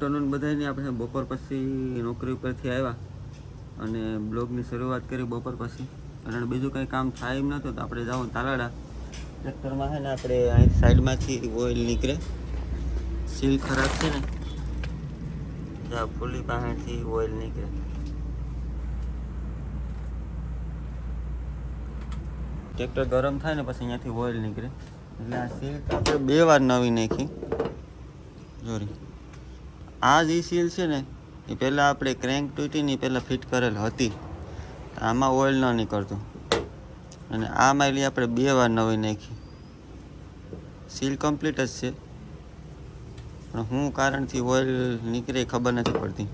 બપોર પછી નોકરી ઉપરથી આવ્યા અને બ્લોગની શરૂઆત કરી બપોર પછી. કારણ બીજું કંઈ કામ થાય એમ નહોતું તો આપણે જાઉં તાલાડા ટ્રેક્ટરમાં છે ને આપણે અહીં સાઈડમાંથી ઓઇલ નીકળે. સીલ ખરાબ છે ને. ત્યાં ફૂલી પાસેથી ઓઇલ નીકળે. ટ્રેક્ટર ગરમ થાય ને પછી અહીંયાથી ઓઇલ નીકળે. એટલે આ સીલ આપણે બે વાર નવી નાખી. જોરી. આ જે સીલ છે ને એ પહેલાં આપણે ક્રેન્ક તૂટીની પહેલાં ફિટ કરેલ હતી. આમાં ઓઇલ ન નીકળતું. અને આ માઇલી આપણે બે વાર નવી નાખી. સીલ કમ્પ્લીટ જ છે. પણ હું કારણથી ઓઇલ નીકળે ખબર નથી પડતી.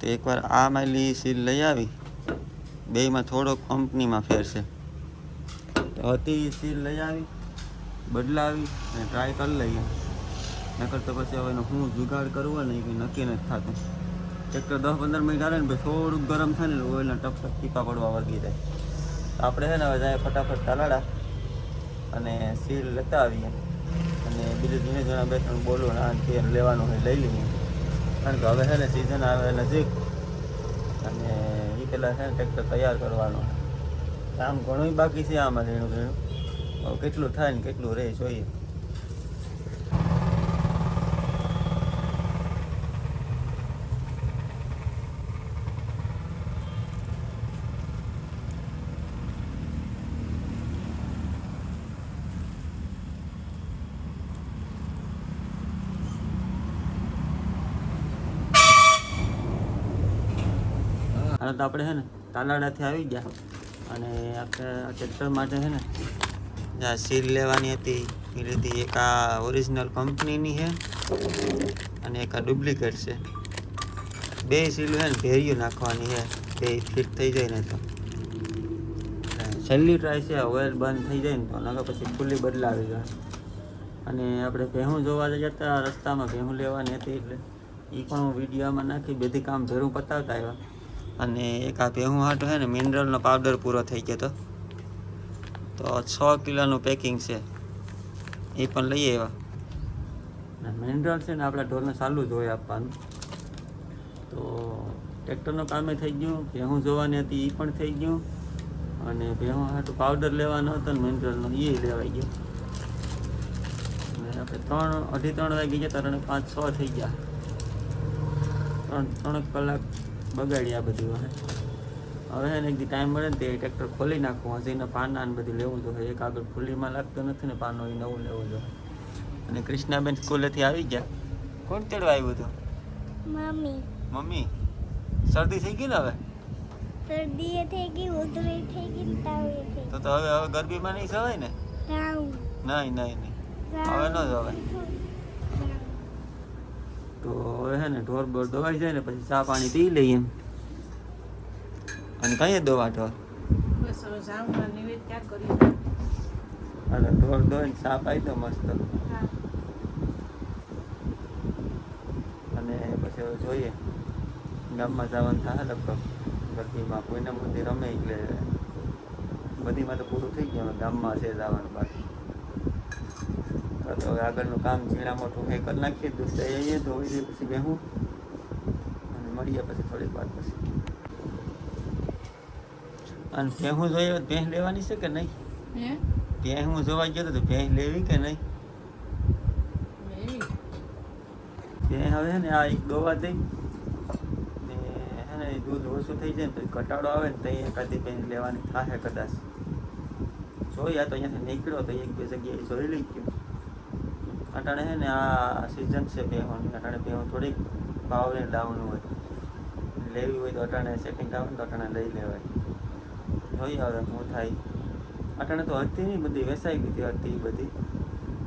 તો એકવાર આ માઇલી સીલ લઈ આવી. બેયમાં થોડો કંપનીમાં ફેર છે. તો હતી સીલ લઈ આવી, બદલાવી અને ટ્રાય કરી લઈએ. નકર તો પછી હવે હું જુગાડ કરવો ને એ નક્કી નથી થતું. ટ્રેક્ટર દસ પંદર મિનિટ હાલે ને થોડુંક ગરમ થાય ને ઓઇલના ટપ ટપ પડવા વળગી જાય. આપણે છે ને હવે જાય ફટાફટ તાલાડા અને સીલ લેતા આવીએ. અને બીજું ધીમે જણા બે ત્રણ બોલો ના તે લેવાનું હોય લઈ લઈએ. કારણ કે હવે છે ને સિઝન આવે નજીક. અને એ પહેલાં છે ને ટ્રેક્ટર તૈયાર કરવાનું. કામ ઘણું બાકી છે આમાં ઘણું ઘણું કેટલું થાય ને કેટલું રહે જોઈએ. હાલ તો આપણે છે ને તાલાડાથી આવી ગયા. અને આપણે ટ્રેક્ટર માટે છે ને સીલ લેવાની હતી, એ લીધી એક આ ઓરિજિનલ કંપનીની છે અને એક આ ડુપ્લિકેટ છે. બે સીલ છે ને ભેરિયું નાખવાની છે બે ફિટ થઈ જાય ને તો. છેલ્લી ટ્રાય છે ઓઇલ બંધ થઈ જાય ને તો, નકર પછી ખુલ્લી બદલાવી જાય. અને આપણે ભેહું જોવા જતા રસ્તામાં ભેહું લેવાની હતી એટલે એ પણ હું વિડીયોમાં નાખી, બધી કામ ભેરું પતાવતા આવ્યા. અને એક આ ભેહું હાટું છે ને મિનરલનો પાવડર પૂરો થઈ ગયો હતો તો છ કિલોનું પેકિંગ છે. એ પણ લઈએ એવા મિનરલ છે ને, આપણા ઢોરને સારું જોઈએ આપવાનું. તો ટ્રેક્ટરનું કામે થઈ ગયું, ભેહું જોવાની હતી એ પણ થઈ ગયું. અને ભેહું હાટું પાવડર લેવાનો હતો ને મિનરલનો એ લેવાઈ ગયો. આપણે ત્રણ, અઢી ત્રણ વાગી ગયા ત્રણ પાંચ, છ થઈ ગયા. ત્રણ ત્રણ કલાક બગાડી આ બધું હવે હવે ને ટાઈમ મળે ને તે ટ્રેક્ટર ખોલી નાખવું હજી એના પાના ને બધું લેવું જોઈએ એક આગળ ખુલ્લીમાં લાગતો નથી ને પાનો એ નવું લેવું જોઈએ અને કૃષ્ણાબેન સ્કૂલેથી આવી ગયા? કોણ તેડવા આવ્યું હતું? મમ્મી. મમ્મી શરદી થઈ ગઈ ને હવે? શરદી થઈ ગઈ ઉધરી થઈ ગઈ તાવ થઈ તો તો હવે હવે ગરબીમાં નહીં સવાય ને? નહીં નહીં નહીં. હવે ન જવાય તો હવે છે ને ઢોર બોર દોવાઈ જાય ને પછી ચા પાણી પી લઈએ અને કઈ દોવા ઢોર? કરી ઢોર દોઈને ચા પાઈ દો મસ્ત. અને પછી હવે જોઈએ. ગામમાં જવાનું થાય લગભગ. ગરબીમાં કોઈને મંદિર રમે એટલે બધીમાં તો પૂરું થઈ ગયું. ગામમાં છે જવાનું બાકી. તો આગળનું કામ ઝીણા મોટું કંઈ કરી નાખીએ દૂધ આવીએ ધોઈ દઈએ પછી બેહું. અને મળીએ પછી થોડીક વાર પછી. અને ભેહું જોઈએ ભેંસ લેવાની છે કે નહીં? હે? ભેંસ હું જોવા ગયો તો ભેંસ લેવી કે નહીં? એવી હવે ને આ એક દોવા દઈ. ને દૂધ ઓછું થઈ જાય ને તો ઘટાડો આવે ને તો એકાદી ભેંસ લેવાની થાય કદાચ. આ તો અહીંયાથી નીકળ્યો તો એક બે જગ્યાએ જોઈ લઈ ગયો. અટાણે છે ને આ સિઝન છે બેહોની અટાણે બેહો થોડીક ભાવને ડાઉન હોય. લેવી હોય તો અટાણે સેટિંગ આવે તો અટાણે લઈ લેવાય. જોઈએ હવે શું થાય. અટાણે તો હતી નહીં બધી વેસાઈ ગઈ હતી હતી બધી.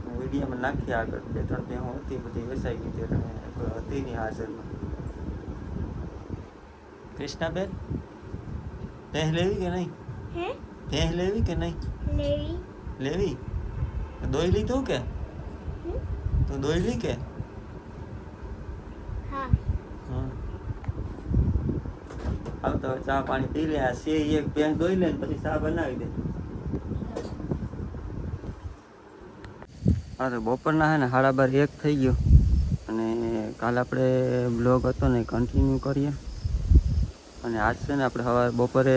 હું વિડીયોમાં નાખી આગળ. બે ત્રણ ભેહો હતી બધી વેસાઈ ગઈ હતી અટાણે. કોઈ હતી નહીં હાજરમાં. કૃષ્ણાબેન ભેહ લેવી કે નહીં? ભેહ લેવી કે નહીં? લેવી. લેવી? દોઈ લીધું કે? તો દોઈ લી કે? હા. હાલ તો ચા પાણી પી લે આ સે એક પેન દોઈ લે પછી ચા બનાવી દે. હા તો બપોરના હે ને સાડા બાર એક થઈ ગયો. અને કાલ આપણે બ્લોગ હતો ને કન્ટિન્યુ કરીએ. અને આજ છે ને આપણે સવારે બપોરે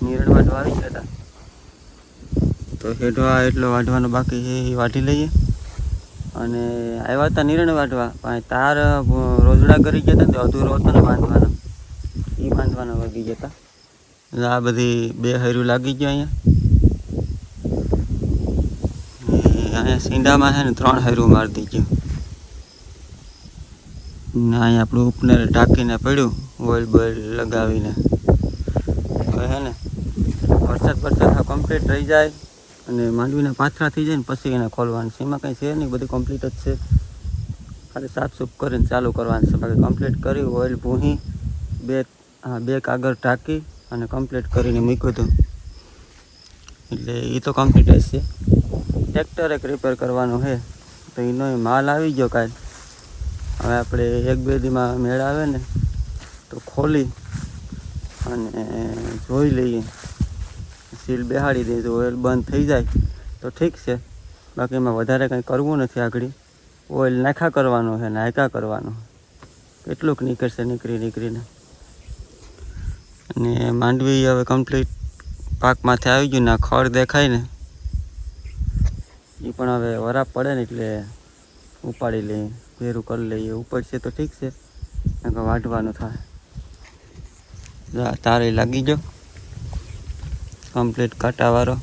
નીરણ વાઢવા આવી ગયા હતા. તો હેઠવા એટલો વાઢવાનો બાકી છે એ વાઢી લઈએ. અને આવ્યા હતા નિર્ણય વાટવા પણ તાર રોજડા કરી ગયા હતા તો અધૂરો હતો ને બાંધવાનો. એ બાંધવાનો વાગી ગયા હતા. એટલે આ બધી બે હૈરું લાગી ગયું અહીંયા. અહીંયા સીંડામાં છે ને ત્રણ હૈરું મારી દીધું ને અહીંયા આપણું ઉપનેર ઢાંકીને પડ્યું, ઓઇલ બોઇલ લગાવીને. હવે હે ને, વરસાદ વરસાદ કમ્પ્લીટ રહી જાય. અને માંડવીના પાથરા થઈ જાય ને પછી એને ખોલવાનું છે. એમાં કંઈ છે નહીં, બધું કમ્પ્લીટ જ છે. ખાલી સાફસૂફ કરીને ચાલુ કરવાનું છે. બાકી કમ્પ્લીટ કરી ઓઇલ ભૂહી, બે, હા, બે કાગળ ટાંકી અને કમ્પ્લીટ કરીને મૂક્યું હતું. એટલે એ તો કમ્પ્લીટ હશે ટ્રેક્ટર એક રિપેર કરવાનું છે. તો એનો માલ આવી ગયો કાલ હવે આપણે એક બે દીમાં મેળ આવે ને, તો ખોલી અને જોઈ લઈએ. સીલ બેહાડી દે તો ઓઇલ બંધ થઈ જાય. તો ઠીક છે. બાકી એમાં વધારે કંઈ કરવું નથી આગળ. ઓઇલ નાખા કરવાનો છે નાયકા કરવાનો. કેટલુંક નીકળશે, નીકળી, નીકળીને. અને માંડવી હવે કમ્પ્લીટ પાકમાંથી આવી ગયું ને ખડ દેખાય ને. એ પણ હવે વરાપ પડે ને એટલે ઉપાડી લઈએ ભેરું કરી લઈએ. ઉપડશે તો ઠીક છે. વાઢવાનું થાય. તારે લાગી ગયો? કમ્પ્લીટ કાંટાવાળો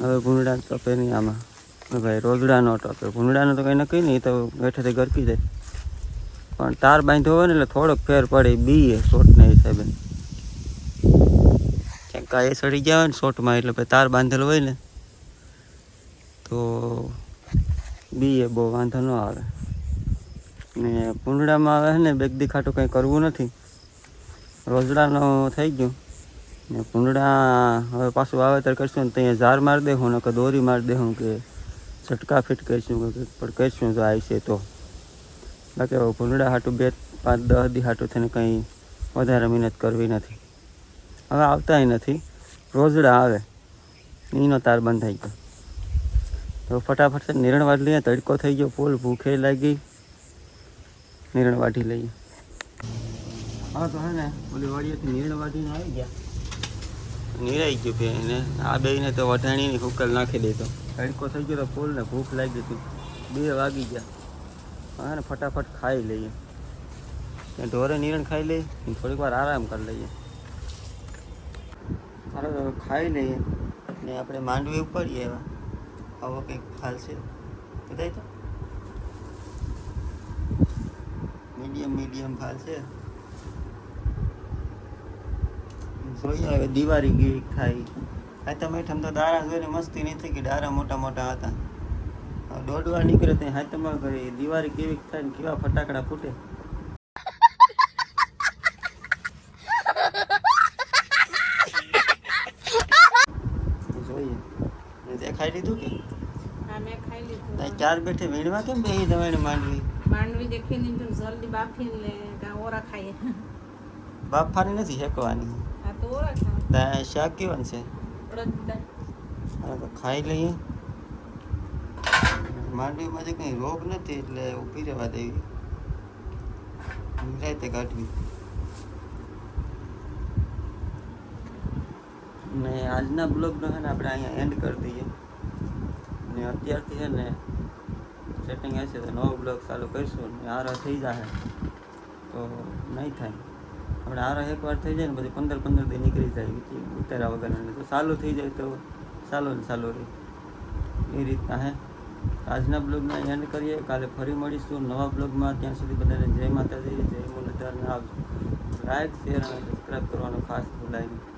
હવે ભૂંડા ટપે નહીં આમાં. ભાઈ રોજડાનો ટપે. ભૂંડાનો તો કંઈ નક્કી નહીં તો હેઠેથી ગરકી જાય. પણ તાર બાંધ્યો હોય ને એટલે થોડોક ફેર પડે બીએ શોર્ટના હિસાબે. ક્યાંક કાંઈ સડી ગયા હોય ને શોર્ટમાં એટલે પછી તાર બાંધેલો હોય ને, તો બીએ બહુ વાંધો ન આવે. ને પૂંડડામાં આવે ને બેગ દેખાટું કંઈ કરવું નથી. રોજડાનો થઈ ગયું. ને પૂંડડા હવે પાછું વાવેતર કરશું ને ત્યાં ઝાર મારી દેવું ને કે દોરી મારી દેવું કે છટકા ફિટ કરીશું કે પણ કરીશું તો આવશે તો. બાકી હવે ભૂંડડા હાટું બે પાંચ દસ દી હાટું થઈને કંઈ વધારે મહેનત કરવી નથી. હવે આવતાય નથી. રોજડા આવે. એનો તાર બંધ થઈ ગયો. તો ફટાફટ નિરણ વાઢી લઈએ, તડકો થઈ ગયો, ફૂલ ભૂખે લાગી. નિરણ વાઢી લઈએ. હા, તો હે ને, ઓલી વાડીએથી નિરણ આવી ગયા. નિરાઈ ગયું બે એને આ બેને તો વઢાણીની હુકલ નાખી દીધો. તડકો થઈ ગયો તો ફૂલને ભૂખ લાગી હતી. બે વાગી ગયા. હા ફટાફટ ખાઈ લઈએ. ત્યાં ઢોરે નિરણ ખાઈ લઈએ થોડીક વાર આરામ કરી લઈએ. હાલો ખાઈ લઈએ. ને આપણે માંડવી ઉપાડીએ એવા આવો કંઈક ફાલશે બધાય તો? મીડિયમ મીડિયમ ફાલ છે જોઈએ હવે દિવાળી ગઈ ખાઈ આ તો મેઠમ તો દારા જોઈને મસ્તી નહીં થઈ કે દારા મોટા મોટા હતા. દોડવા નીકળે ત્યાં હાથમાં કરી દિવાળી કેવી થાય ને કેવા ફટાકડા ફૂટે. જોઈએ. તે ખાઈ લીધું કે? ખાઈ લીધું. ચાર બેઠે વીણવા કેમ બેહી દવાઈને માંડવી? માંડવી દેખી લીધું જલ્દી બાફીને ઓરા ખાઈએ. બાફાની નથી શેકવાની. શાક કેવાનું છે ઉડદ દાળ હવે તો ખાઈ લઈએ માંડવીમાં જે કંઈ રોગ નથી એટલે ઊભી રહેવા દેવી રાતે કાઢવી ને આજના બ્લોગનો છે ને આપણે અહીંયા એન્ડ કરી દઈએ ને અત્યારથી છે ને સેટિંગ હશે તો નવો બ્લોગ ચાલુ કરીશું ને આરો થઈ જશે તો નહીં થાય આપણે આરો એકવાર થઈ જાય ને પછી પંદર પંદર દી નીકળી જાય વિચી ઉતાર્યા વગર તો સારું થઈ જાય તો ચાલુ ને ચાલુ રહે એ રીતના હે. આજના બ્લોગના એન્ડ કરીએ. કાલે ફરી મળીશું નવા બ્લોગમાં. ત્યાં સુધી બધાને જય માતાજી, જય મુરલીધર આવજો. લાઈક શેર અને સબસ્ક્રાઈબ કરવાનું ખાસ ભૂલાય નહીં.